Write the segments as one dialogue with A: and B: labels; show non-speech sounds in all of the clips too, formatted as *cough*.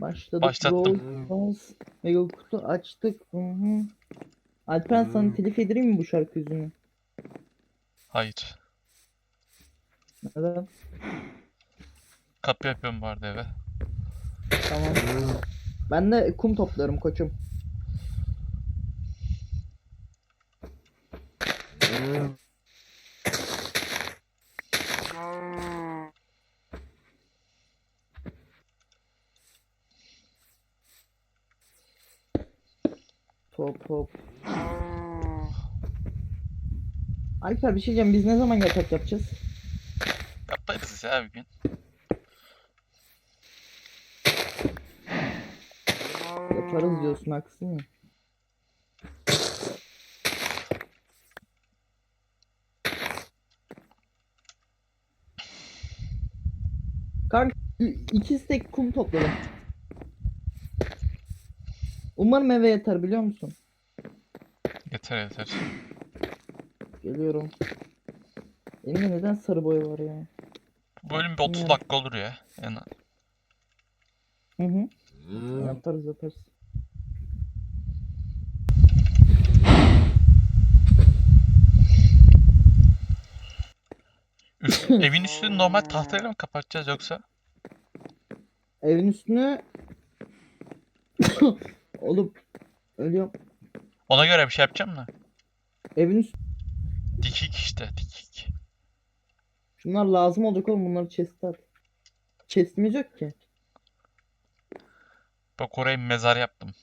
A: Başladık.
B: Başlattım.
A: Mega kutu açtık. Hı hı. Alperen sana telif yedireyim mi bu şarkı yüzünü?
B: Hayır.
A: Neden?
B: Kapı yapıyorum bu arada eve.
A: Tamam. Ben de kum topluyorum koçum. Top top. Alper bir şey diyeceğim. Biz ne zaman yatak yapacağız?
B: Yaparız ya bir gün.
A: Yaparız diyorsun haksın mı? Kanka iki stek kum topladım. Umarım eve yeter biliyor musun?
B: Yeter yeter.
A: Geliyorum. Elimde neden sarı boya var ya?
B: Bu bölüm bir 30
A: Bilmiyorum.
B: dakika olur ya. Yani
A: Hı hı. Yaparız yaparız.
B: üst, *laughs* evin üstünü normal tahtayla mı kapatacağız yoksa?
A: Evin üstüne Oğlum ölüyorum.
B: Ona göre bir şey yapacağım da.
A: Evin üst...
B: Dikik işte dikik.
A: Şunlar lazım olacak oğlum bunları chest'e at. Chest'imiz yok ki.
B: Bak oraya mezar yaptım.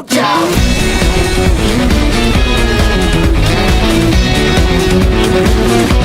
B: Hadi. Thank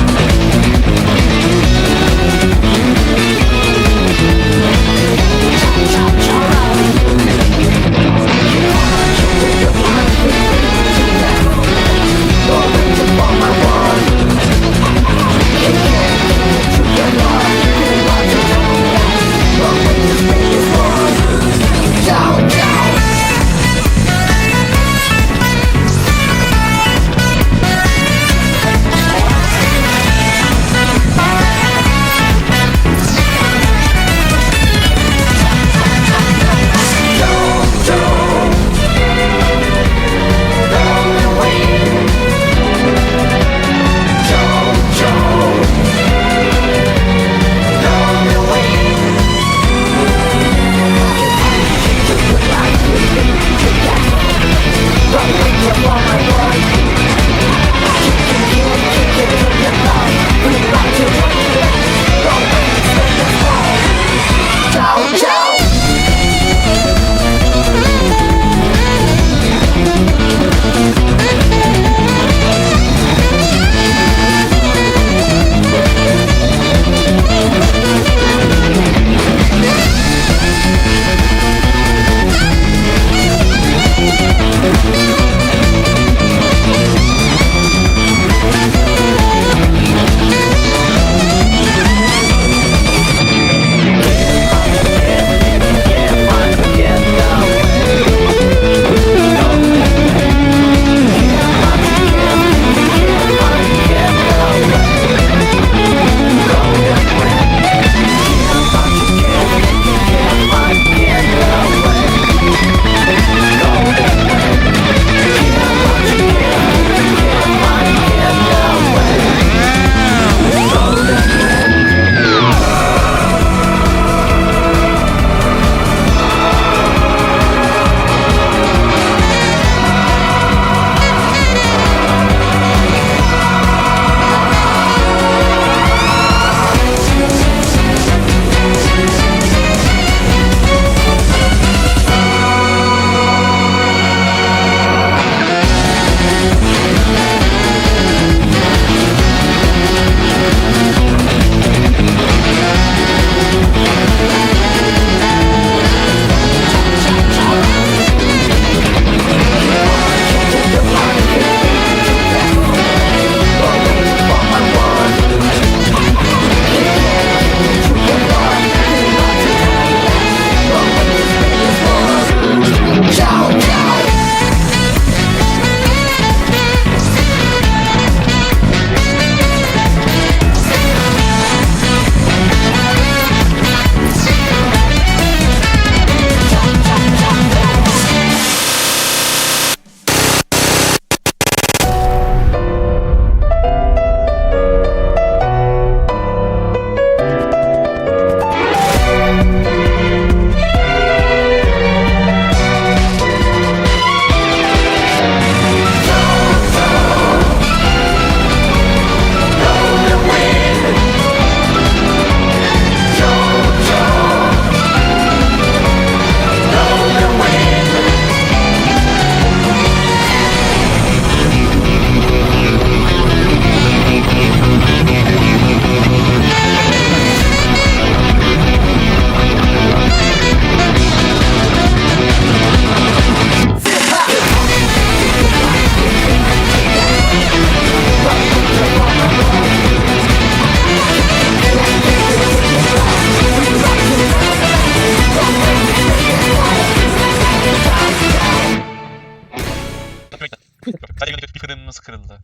B: fırınımız kırıldı.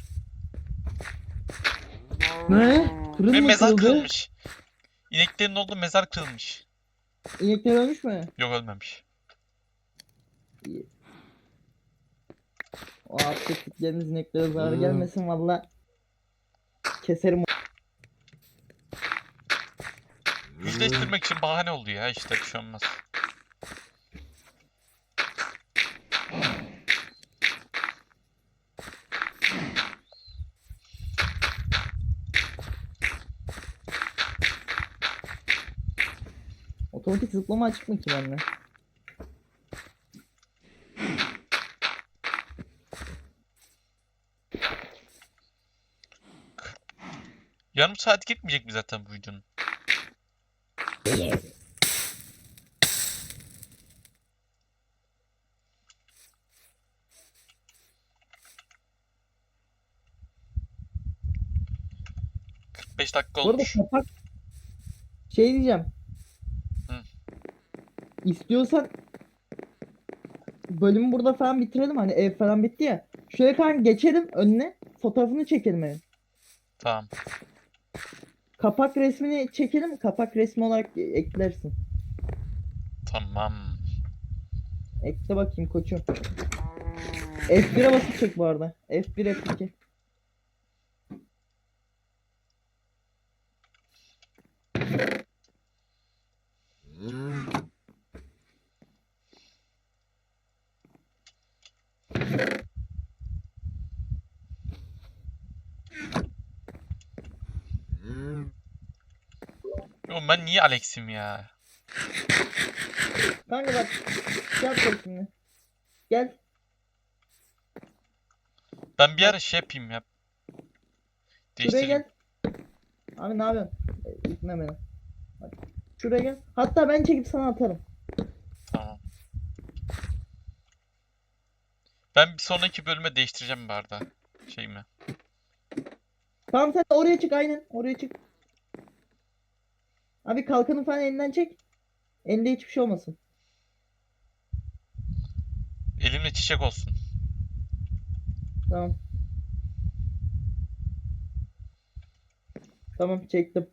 A: Ne? Fırın
B: Ve
A: mı
B: mezar
A: kırıldı?
B: kırılmış. İneklerin olduğu mezar kırılmış.
A: İnekler ölmüş mü?
B: Yok ölmemiş.
A: İyi. O atlettikleriniz ineklere zarar
C: Hmm.
A: gelmesin valla. Keserim.
B: Yüzleştirmek için bahane oldu ya işte bir şey olmaz.
A: Otomatik zıplama açık mı ki bende?
B: Yarım saat gitmeyecek mi zaten bu videonun? ...45 dakika
A: Bu arada
B: olmuş.
A: kapak şey diyeceğim. İstiyorsan bölümü burada falan bitirelim hani ev falan bitti ya. Şöyle kan geçelim önüne fotoğrafını çekelim evin.
B: Tamam.
A: Kapak resmini çekelim kapak resmi olarak eklersin.
B: Tamam.
A: Ekle bakayım koçum. F1'e basıp çek bu arada. F1 F2.
B: Yo ben niye Alex'im ya?
A: Kanka bak şey yapacağız şimdi. Gel.
B: Ben bir ara şey yapayım ya.
A: Şuraya
B: Değiştireyim.
A: gel. Abi ne yapıyorsun? E, İtme beni. Bak, Şuraya gel. Hatta ben çekip sana atarım.
B: Tamam. Ben bir sonraki bölüme değiştireceğim bu arada. Şeyimi.
A: Tamam sen de oraya çık aynen. Oraya çık. Abi kalkanı falan elinden çek. Elinde hiçbir şey olmasın.
B: Elimle çiçek olsun.
A: Tamam. Tamam çektim.